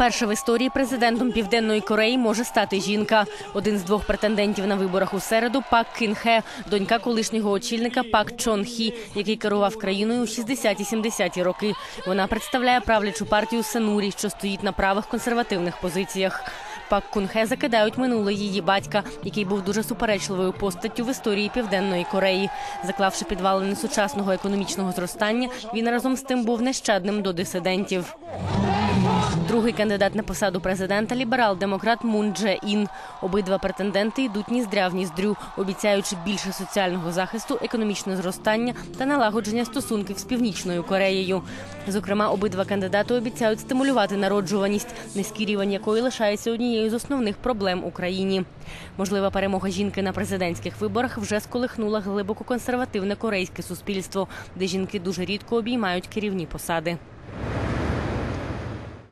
Вперше в історії президентом Південної Кореї може стати жінка. Один з двох претендентів на виборах у середу Пак Кін Хе, донька колишнього очільника Пак Чон Хі, який керував країною у 60-70-ті роки. Вона представляє правлячу партію Сенурі, що стоїть на правих консервативних позиціях. Пак Кунхе закидають минуле її батька, який був дуже суперечливою постаттю в історії Південної Кореї. Заклавши підвалини сучасного економічного зростання, він разом з тим був нещадним до дисидентів. Другий кандидат на посаду президента ліберал-демократ Мун Дже Ін. Обидва претенденти йдуть в ніздрю, обіцяючи більше соціального захисту, економічне зростання та налагодження стосунків з північною Кореєю. Зокрема, обидва кандидати обіцяють стимулювати народжуваність, низький рівень якої лишається однією з основних проблем у країні. Можлива перемога жінки на президентських виборах вже сколихнула глибоко консервативне корейське суспільство, де жінки дуже рідко обіймають керівні посади.